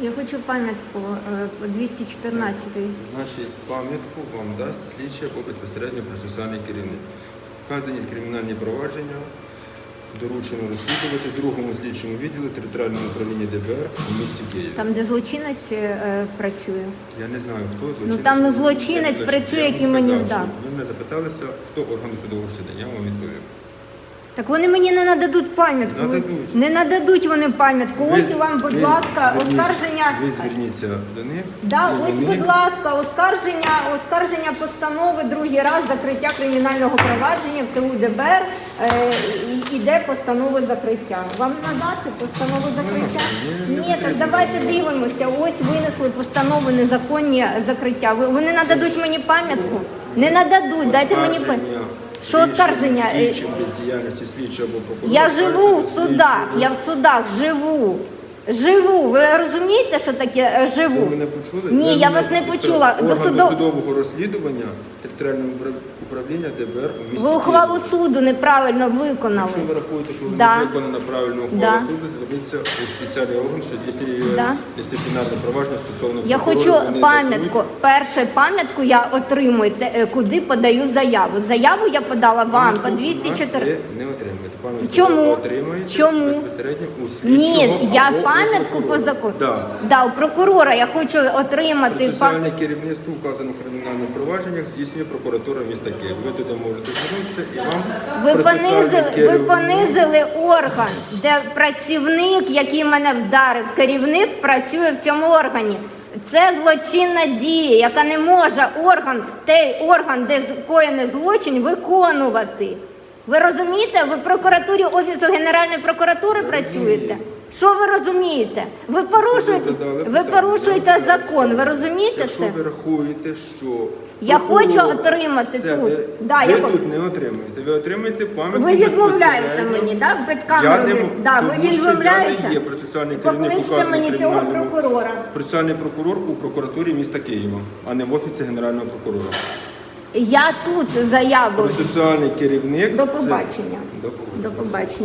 Я хочу пам'ятку е, по 214. Значить, пам'ятку вам дасть слідчий або безпосередньо процесуальний керівник. Вказані кримінальні провадження доручено розслідувати другому слідчому відділу територіального управління ДБР у місті Києві. Там, де злочинець е, працює. Я не знаю, хто злочинець. Ну, там злочинець працює, який мені вдав. Ви мене запиталися, хто орган судового засідання, я вам відповім. Так вони мені не нададуть пам'ятку. Нададуть. Не нададуть вони пам'ятку. Ви- Ось вам, будь ви ласка, зверніться- оскарження. Ви зверніться до них. Да, і ось, вони- будь ласка, оскарження, оскарження постанови другий раз закриття кримінального провадження в ТУ ДБР. Е, і- іде постанова закриття. Вам надати постанову закриття? ні, не Ні, так давайте дивимося. Ось винесли постанову незаконні закриття. Ви- Вони нададуть мені пам'ятку? Не нададуть. Дайте мені пам'ятку. Оскарження Що оскарження? Слідчим бездіяльності слідчого або прокурора. Я живу в скаржиться судах, я в судах живу. Живу. Ви розумієте, що таке е, живу? Ви мене почули? Ні, Ви я мене вас не почула. До Орган судов- досудового розслідування територіального управ- управління ДБР у місті Ви ухвалу Києві. суду неправильно виконали. Якщо ви рахуєте, що Да. не виконана правильно ухвала Да. суду, зверніться у спеціальний орган, що здійснює Да. дисциплінарне провадження стосовно Я хочу Вони пам'ятку. дадуть. Перше пам'ятку я отримую, те, е, куди подаю заяву. Заяву я подала вам по Пам'ятку у 204. Ви не отримаєте. Пам'ятку Чому? ви отримаєте Чому? безпосередньо у слідчого Ні, я або пам'ятку по закону. Да. Да, у прокурора я хочу отримати пам'ятку. Процесуальне керівництво вказано в кримінальних провадженнях здійснює прокуратура міста Києва. Ви туди можете звернутися і вам Ви процесуальний понизили, ви понизили орган, де працівник, який мене вдарив, керівник працює в цьому органі. Це злочинна дія, яка не може орган, той орган, де скоєний злочин, виконувати. Ви розумієте? Ви в прокуратурі Офісу Генеральної прокуратури працюєте? Що ви розумієте? Ви порушуєте, задали ви порушуєте закон. Ви розумієте Якщо це? ви рахуєте, що Я хочу отримати це тут. Ви, Да, ви я тут хочу. не отримаєте. Ви отримаєте пам'ятку Ви відмовляєте мені, да? Під Я не ви- да, ви що я не є процесуальний керівник Покличте мені цього прокурора. Процесуальний прокурор у прокуратурі міста Києва, а не в офісі генерального прокурора. Я тут заяву. Процесуальний керівник До це- побачення. До побачення. До побачення.